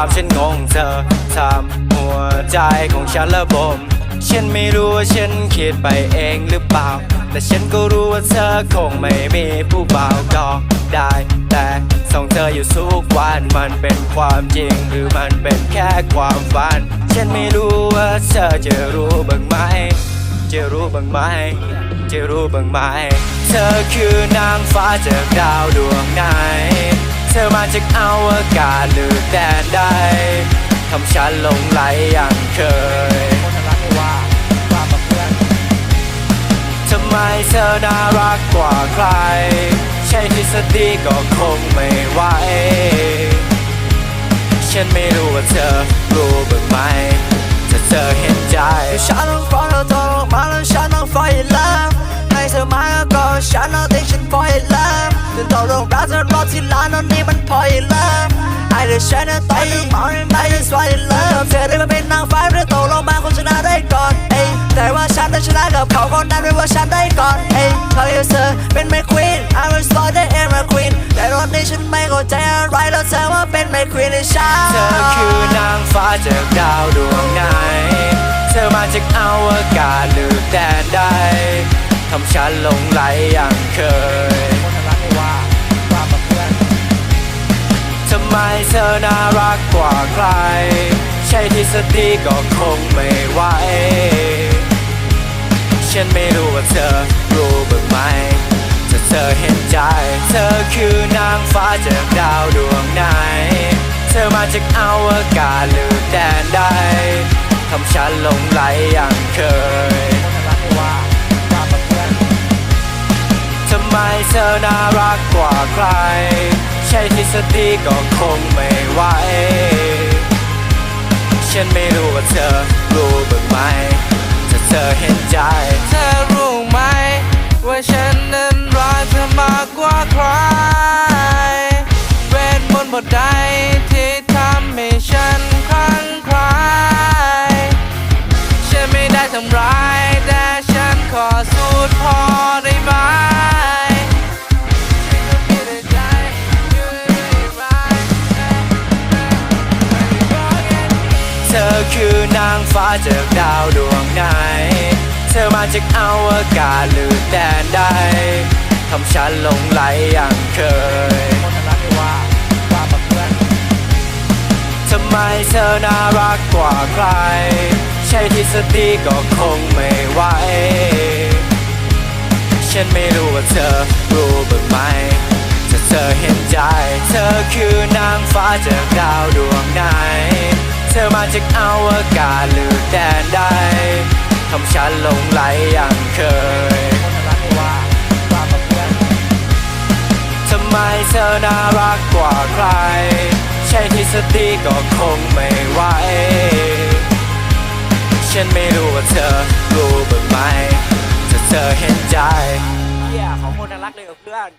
ามฉันงงเธอทำหัวใจของฉันระบมฉันไม่รู้ว่าฉันคิดไปเองหรือเปล่า แต่ฉันก็รู้ว่าเธอคงไม่มีผู้บ่าวก็ได้ แต่ส่งเธออยู่ทุกวันมันเป็นความจริงหรือมันเป็นแค่ความฝัน ฉันไม่รู้ว่าเธอจะรู้บ้างไหม จะรู้บ้างไหม จะรู้บ้างไหม เธอคือนางฟ้าจากดาวดวงไหน ธอมาจากอวกาศหรือแดนใดทำฉันหลงไหลอย่างเคยทำไมเธอน่ารักกว่าใคร ใช่ทฤษฎีก็คงไม่ไหวฉันไม่รู้ว่าเธอรู้บ้างไหมถ้าเธอเห็นใจฉันต้องฟ้องเราโตลงมาแล้วฉันต้อง fall in ตกลงรักเธอรอที่ร้านตอนนี้มัน fall in love ไอ้เด็กฉันนั้นตอนนี้มองไม่ just fall in love เธอได้มาเป็นนางฟ้าหรือตกลงมาคนชนะได้ก่อนเอ้แต่ว่าฉันต้ชนะกับเขาคนนั้นไม่ว่าฉันได้ก่อนเอ้เขาอยู่เธอเป็น my queen I will start the air my queen แต่ตอนนี้ฉันไม่เข้าใจอะไรแล้วเธอว่าเป็น my queen ในฉันเธอคือนางฟ้าจากดาวดวงไหนเธอมาจากอวกาศหรือแดนใดทำฉันหลงไหลอย่างเคย เธอน่ารักกว่าใคร ใช่ทฤษฎีก็คงไม่ไหวฉันไม่รู้ว่าเธอรู้บ้างไหมถ้าเธอเห็นใจ เธอคือนางฟ้าจากดาวดวงไหน เธอมาจากอวกาศหรือแดนใดทำฉันหลงไหลอย่างเคยทำไมเธอน่ารักกว่าใคร ใช่ทฤษฎีก็คงไม่ไหว ฉันไม่รู้ว่าเธอรู้บ้างไหมถ้าเธอเห็นใจ เธอรู้ไหม ว่าฉันนั้นรักเธอมากกว่าใครเวทมนต์บทใดที่ทำให้ฉันคลั่งไคล้ฉันไม่ได้ทำร้าย แต่ฉันขอสูดพอได้ไหม คือนางฟ้าจากดาวดวงไหน เธอมาจากอวกาศหรือแดนใดทำฉันหลงไหลอย่างเคยทำไมเธอน่ารักกว่าใคร ใช่ทฤษฎีก็คงไม่ไหว ฉันไม่รู้ว่าเธอรู้บ้างไหมถ้าเธอเห็นใจ เธอคือนางฟ้าจากดาวดวงไหน ธอมาจากอวกาศหรือแดนใดทำฉันหลงไหลอย่างเคยทำไมเธอน่ารักกว่าใคร ใช่ทฤษฎีก็คงไม่ไหวฉันไม่รู้ว่าเธอรู้บ้างไหมถ้าเธอเห็นใจเฮียของคนน่ารักเลยกับเพื่อน